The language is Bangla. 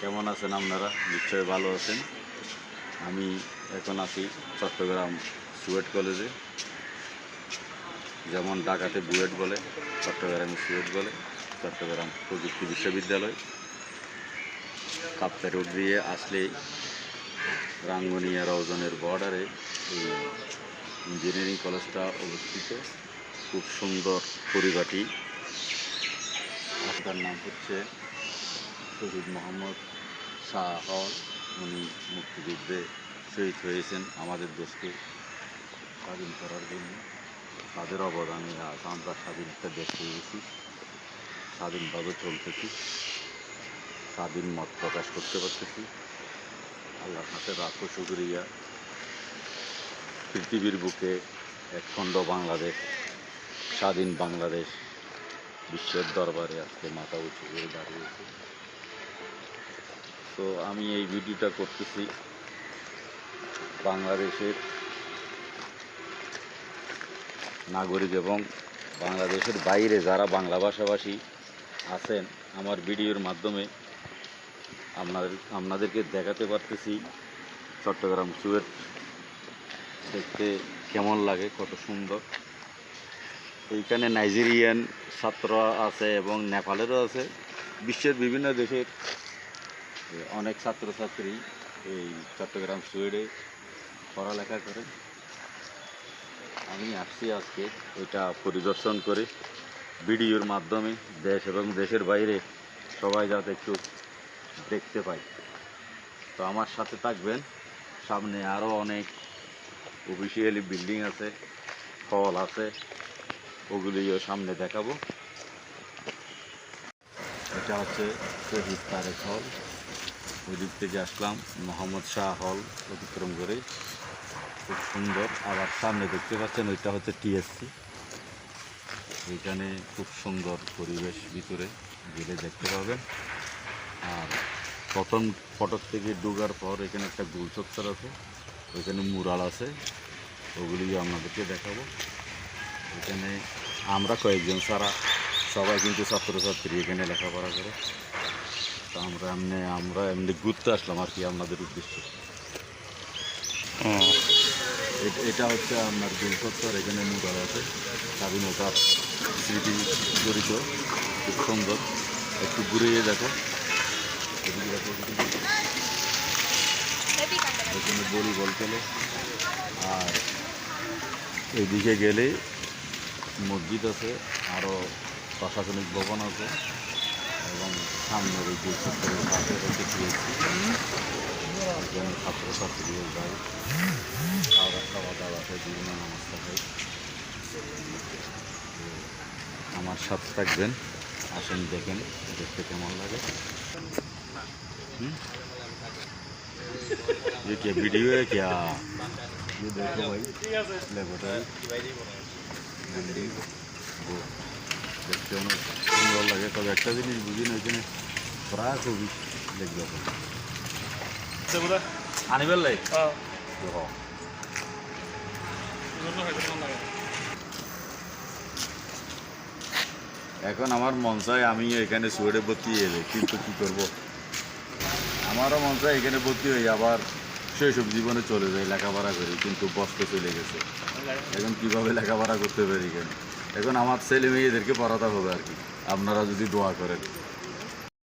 কেমন আছেন আপনারা? নিশ্চয়ই ভালো আছেন। আমি এখন আছি চট্টগ্রাম সুয়েট কলেজে। যেমন ঢাকাতে বুয়েট বলে, চট্টগ্রামে সুয়েট বলে, চট্টগ্রাম প্রযুক্তি বিশ্ববিদ্যালয়। কাপ্তার রোড দিয়ে আসলেই রাঙ্গনিয়া রওজনের বর্ডারে এই ইঞ্জিনিয়ারিং কলেজটা অবস্থিত। খুব সুন্দর পরিপাটি তার নাম হচ্ছে শহীদ মোহাম্মদ শাহ হল উনি মুক্তিযুদ্ধে শহীদ হয়েছেন আমাদের দেশকে স্বাধীন করার জন্য। তাদের অবদানে আজ আমরা স্বাধীন একটা দেশ পেয়েছি স্বাধীনভাবে চলতেছি, স্বাধীন মত প্রকাশ করতে পারতেছি। আল্লাহর হাতে রাখো শুক্রিয়া। পৃথিবীর বুকে একখণ্ড বাংলাদেশ, স্বাধীন বাংলাদেশ, বিশ্বের দরবারে আজকে মাথা উঁচু করে দাঁড়িয়েছে। তো আমি এই ভিডিওটা করতেছি বাংলাদেশের নাগরিক এবং বাংলাদেশের বাইরে যারা বাংলা ভাষাভাষী আছেন, আমার ভিডিওর মাধ্যমে আপনাদের, আপনাদেরকে দেখাতে পারতেছি চট্টগ্রাম সুয়েট দেখতে কেমন লাগে, কত সুন্দর। এইখানে নাইজেরিয়ান ছাত্র আছে এবং নেপালেরও আছে। বিশ্বের বিভিন্ন দেশের অনেক ছাত্রছাত্রী এই চট্টগ্রাম সুয়েডে পড়ালেখা করে। আমি আসছি আজকে এটা পরিদর্শন করে ভিডিওর মাধ্যমে দেশ এবং দেশের বাইরে সবাই যাতে একটু দেখতে পাই তো আমার সাথে থাকবেন, সামনে আরও অনেক অফিসিয়ালি বিল্ডিং আছে হল আছে, ওগুলিও সামনে দেখাবো। এটা হচ্ছে শহীদ তারেক হল। ওই দিক থেকে আসলাম, মোহাম্মদ শাহ হল অতিক্রম করে। খুব সুন্দর, আবার সামনে দেখতে পাচ্ছেন ওইটা হচ্ছে টিএসসি। এইখানে খুব সুন্দর পরিবেশ ভিতরে গেলে দেখতে পাবেন। আর প্রথম ফটক থেকে ঢোকার পর এখানে একটা গোল চত্বর আছে, ওইখানে মুরাল আছে ওগুলি আপনাদেরকে দেখাবো। এখানে আমরা কয়েকজন সারা, সবাই কিন্তু ছাত্রছাত্রী এখানে লেখাপড়া করে। আমরা এমনি আমরা এমনি ঘুরতে আসলাম আর কি আপনাদের উদ্দেশ্যে। এটা হচ্ছে আপনার গুলচত্বর এখানে মুদার আছে। স্বাধীনতার স্মৃতি জড়িত খুব সুন্দর। একটু ঘুরিয়ে দেখো। এদিকে দেখো এদিকে। এখানে ভলিবল খেলে আর এইদিকে গেলে মসজিদ আছে আরও প্রশাসনিক ভবন আছে। এবং সামনের এই গুলচত্বরের পাশে রয়েছে পিএসসি এখানে ছাত্রছাত্রীও যায় খাওয়া খাওয়া দাওয়া খায় বিভিন্ন নামাজটা খায় তো আমার সাথে থাকবেন আসেন দেখেন দেখতে কেমন লাগে हम्म? ये क्या वीडियो है क्या ये देखो भाई ले बताए बिल्डिंग वो দেখতে অনেক সুন্দর লাগে। তবে একটা জিনিস বুঝি না ওইখানে প্রায় খুবই দেখবে আনিবেল লাই? এখন আমার মন চায় আমি এখানে সুয়েডে ভর্তি হয়ে যাই কিন্তু কী করব? আমারও মন চায় এখানে ভর্তি হয়ে আবার শৈশব জীবনে চলে যায় লেখাপড়া করি কিন্তু বস্ত চলে গেছে। এখন কীভাবে লেখাপড়া করতে পারি এখানে? এখন আমার ছেলে মেয়েদেরকে পড়াতে হবে আর কি। আপনারা যদি দোয়া করেন।